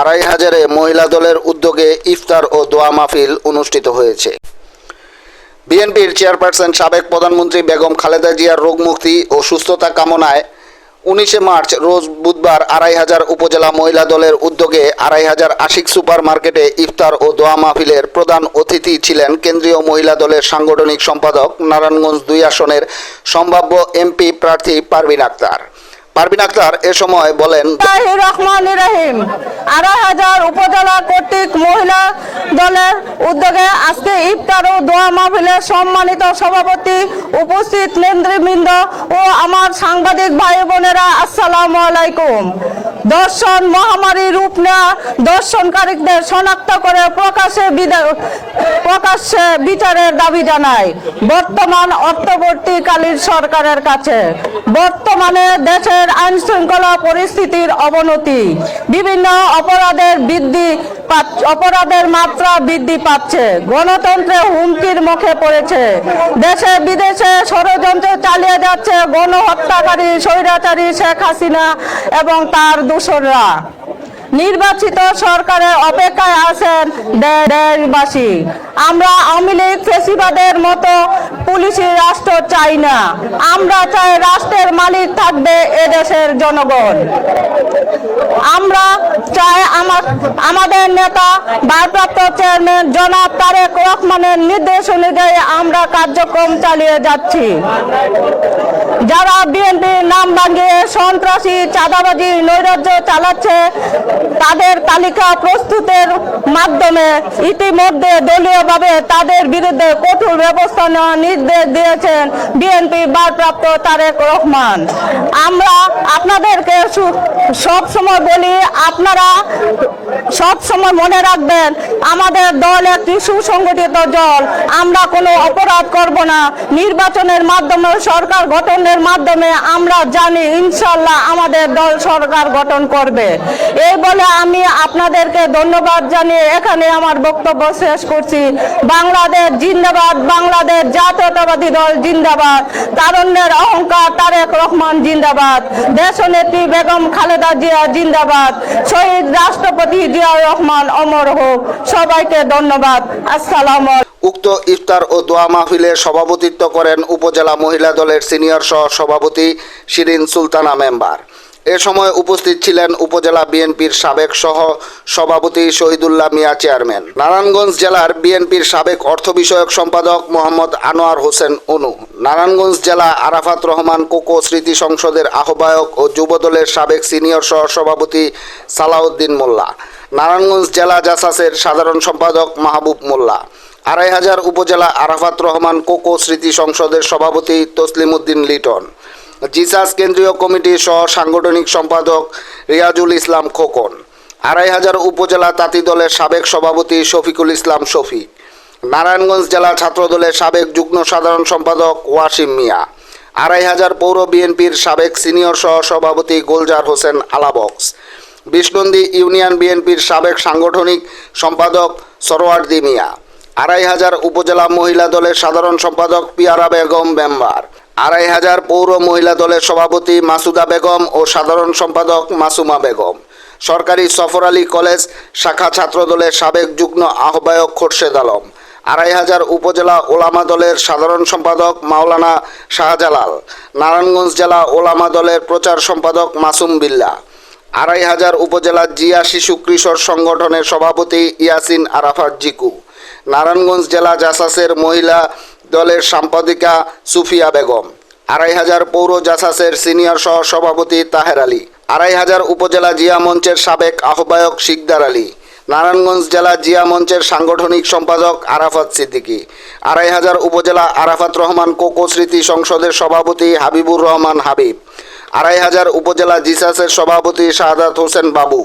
আড়াই হাজারে মহিলা দলের উদ্যোগে ইফতার ও দোয়া মাহফিল অনুষ্ঠিত হয়েছে। বিএনপির চেয়ারপারসন সাবেক প্রধানমন্ত্রী বেগম খালেদা জিয়ার রোগমুক্তি ও সুস্থতা কামনায় উনিশে মার্চ রোজ বুধবার আড়াই হাজার উপজেলা মহিলা দলের উদ্যোগে আড়াই হাজার আশিক সুপার মার্কেটে ইফতার ও দোয়া মাহফিলের প্রধান অতিথি ছিলেন কেন্দ্রীয় মহিলা দলের সাংগঠনিক সম্পাদক নারায়ণগঞ্জ দুই আসনের সম্ভাব্য এমপি প্রার্থী পারভিন আক্তার। পারভিন আক্তার এ সময় বলেন রহমান রহিম। আড়াই হাজার উপজেলা কর্তৃক মহিলা দলের উদ্যোগে আজকে ইফতার ও দোয়া মাহফিলের সম্মানিত সভাপতি উপস্থিত নেতৃবৃন্দ ও আমার সাংবাদিক ভাই বোনেরা, আসসালামু আলাইকুম। দর্শন মহামারী রূপ নেওয়া দর্শনকারীদের শনাক্ত করে প্রকাশে প্রকাশ্যে বিচারের দাবি জানায়। বর্তমান অর্থবর্তীকালীন সরকারের কাছে। বর্তমানে দেশের আইন শৃঙ্খলা পরিস্থিতির অবনতি। বিভিন্ন অপরাধের বৃদ্ধি অপরাধের মাত্রা বৃদ্ধি পাচ্ছে। গণতন্ত্রে হুমকির মুখে পড়েছে। দেশে বিদেশে ষড়যন্ত্র চালিয়ে যাচ্ছে গণহত্যাকারী, স্বৈরাচারী শেখ হাসিনা এবং তার দূষররা নির্বাচিত সরকারের অপেক্ষায় আছেন দেশবাসী। আমরা আওয়ামী লীগ ফেসিবাদের মতো পুলিশি রাষ্ট্র চাই না। আমরা চাই রাষ্ট্রের মালিক থাকবে এদেশের জনগণ। আমরা চাই আমার আমাদের নেতা, ভারপ্রাপ্ত চেয়ারম্যান জনাব তারেক রহমানের নির্দেশ অনুযায়ী আমরা কার্যক্রম চালিয়ে যাচ্ছি। যারা বিএনপির নাম ভাঙিয়ে সন্ত্রাসী, চাঁদাবাজি, নৈরাজ্য চালাচ্ছে তাদের তালিকা প্রস্তুতের মাধ্যমে ইতিমধ্যে দলীয়ভাবে তাদের বিরুদ্ধে কঠোর ব্যবস্থা নেওয়ার নির্দেশ দিয়েছেন বিএনপি ভারপ্রাপ্ত তারেক রহমান। আমরা আপনাদেরকে সব সময় বলি, আপনারা সব সময় মনে রাখবেন, আমাদের দল একটি সুসংগঠিত দল। আমরা কোনো অপরাধ করব না। নির্বাচনের মাধ্যমে, সরকার গঠনের মাধ্যমে আমরা জানি ইনশাল্লাহ আমাদের দল সরকার গঠন করবে। এই বলে আমি আপনাদেরকে ধন্যবাদ জানিয়ে এখানে আমার বক্তব্য শেষ করছি। বাংলাদেশ জিন্দাবাদ, বাংলাদেশ জাতীয়তাবাদী দল জিন্দাবাদ, তারুণ্যের অহংকার তারেক রহমান জিন্দাবাদ, দেশনেত্রী বেগম খালেদা জিয়া জিন্দাবাদ, শহীদ রাষ্ট্রপতি জিয়া রহমান অমর হোক। সবাইকে ধন্যবাদ। আসসালাম উক্ত ইফতার ও দোয়া মাহফিলে সভাপতিত্ব করেন উপজেলা মহিলা দলের সিনিয়র সহ সভাপতি শিরিন সুলতানা মেম্বার। এ সময় উপস্থিত ছিলেন উপজেলা বিএনপির সাবেক সহ সভাপতি শহীদুল্লাহ মিয়া চেয়ারম্যান। নারায়ণগঞ্জ জেলার বিএনপির সাবেক অর্থ বিষয়ক সম্পাদক মোহাম্মদ আনোয়ার হোসেন অনু। নারায়ণগঞ্জ জেলা আরাফাত রহমান কোকো স্মৃতি সংসদের আহ্বায়ক ও যুবদলের সাবেক সিনিয়র সহ সভাপতি সালাউদ্দিন মোল্লা। নারায়ণগঞ্জ জেলা জাসাসের সাধারণ সম্পাদক মাহবুব মোল্লা। আড়াই হাজার উপজেলা আরাফাত রহমান কোকো স্মৃতি সংসদের সভাপতি তসলিম উদ্দিন লিটন। জিসাস কেন্দ্রীয় কমিটির সহ সাংগঠনিক সম্পাদক রিয়াজুল ইসলাম খোকন, আড়াই হাজার উপজেলা তাঁতি দলের সাবেক সভাপতি শফিকুল ইসলাম শফিক নারায়ণগঞ্জ জেলা ছাত্রদলের সাবেক যুগ্ম সাধারণ সম্পাদক ওয়াসিম মিয়া, আড়াই হাজার পৌর বিএনপির সাবেক সিনিয়র সহ সভাপতি গোলজার হোসেন আলাবক্স, বিষ্ণন্দী ইউনিয়ন বিএনপির সাবেক সাংগঠনিক সম্পাদক সরোয়ার্দি মিয়া, আড়াই হাজার উপজেলা মহিলা দলের সাধারণ সম্পাদক পিয়ারা বেগম মেম্বার আড়াই হাজার পৌর মহিলা দলের সভাপতি মাসুদা বেগম ও সাধারণ সম্পাদক মাসুমা বেগম। সরকারি সফর আলী কলেজ শাখা ছাত্র দলের সাবেক যুগ্ম আহ্বায়ক খোরশেদ আলম। আড়াই হাজার উপজেলা ওলামা দলের সাধারণ সম্পাদক মাওলানা শাহজালাল। নারায়ণগঞ্জ জেলা ওলামা দলের প্রচার সম্পাদক মাসুম বিল্লা। আড়াই হাজার উপজেলা জিয়া শিশু কিশোর সংগঠনের সভাপতি ইয়াসিন আরাফাত জিকু। নারায়ণগঞ্জ জেলা জাসাসের মহিলা দলের সম্পাদিকা সুফিয়া বেগম, আড়াই হাজার পৌর জাসাসের সিনিয়র সহ সভাপতি তাহের আলী, আড়াই হাজার উপজেলা জিয়া মঞ্চের সাবেক আহ্বায়ক শিকদার আলী, নারায়ণগঞ্জ জেলা জিয়া মঞ্চের সাংগঠনিক সম্পাদক আরাফাত সিদ্দিকী, আড়াই হাজার উপজেলা আরাফাত রহমান কোকো স্মৃতি সংসদের সভাপতি হাবিবুর রহমান হাবিব। আড়াই হাজার উপজেলা জিসাসের সভাপতি শাহাদাত হোসেন বাবু।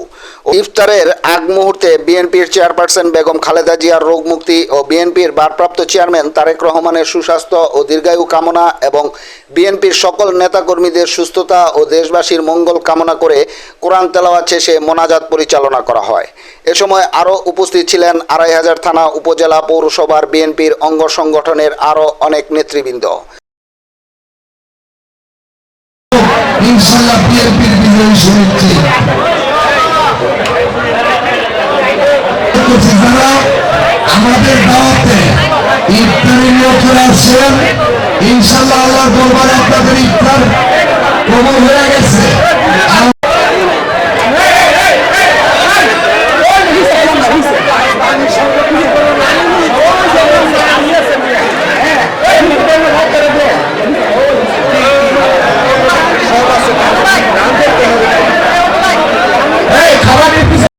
ইফতারের আগ মুহূর্তে বিএনপির চেয়ারপারসন বেগম খালেদা জিয়ার রোগ মুক্তি ও বিএনপির ভারপ্রাপ্ত চেয়ারম্যান তারেক রহমানের সুস্বাস্থ্য ও দীর্ঘায়ু কামনা এবং বিএনপির সকল নেতাকর্মীদের সুস্থতা ও দেশবাসীর মঙ্গল কামনা করে কোরআন তেলাওয়াত শেষে মোনাজাত পরিচালনা করা হয়। এ সময় আরও উপস্থিত ছিলেন আড়াই হাজার থানা উপজেলা পৌরসভার বিএনপির অঙ্গ সংগঠনের আরও অনেক নেতৃবৃন্দ। ইনশাল্লাহ বিএনপির বিজয়ী শুনেছি যারা আমাদের দাওয়াতে ইফতারের লোকেরা আসছেন ইনশাল্লাহ আল্লাহ দরবারে আপনাদের ইফতার কবল হয়ে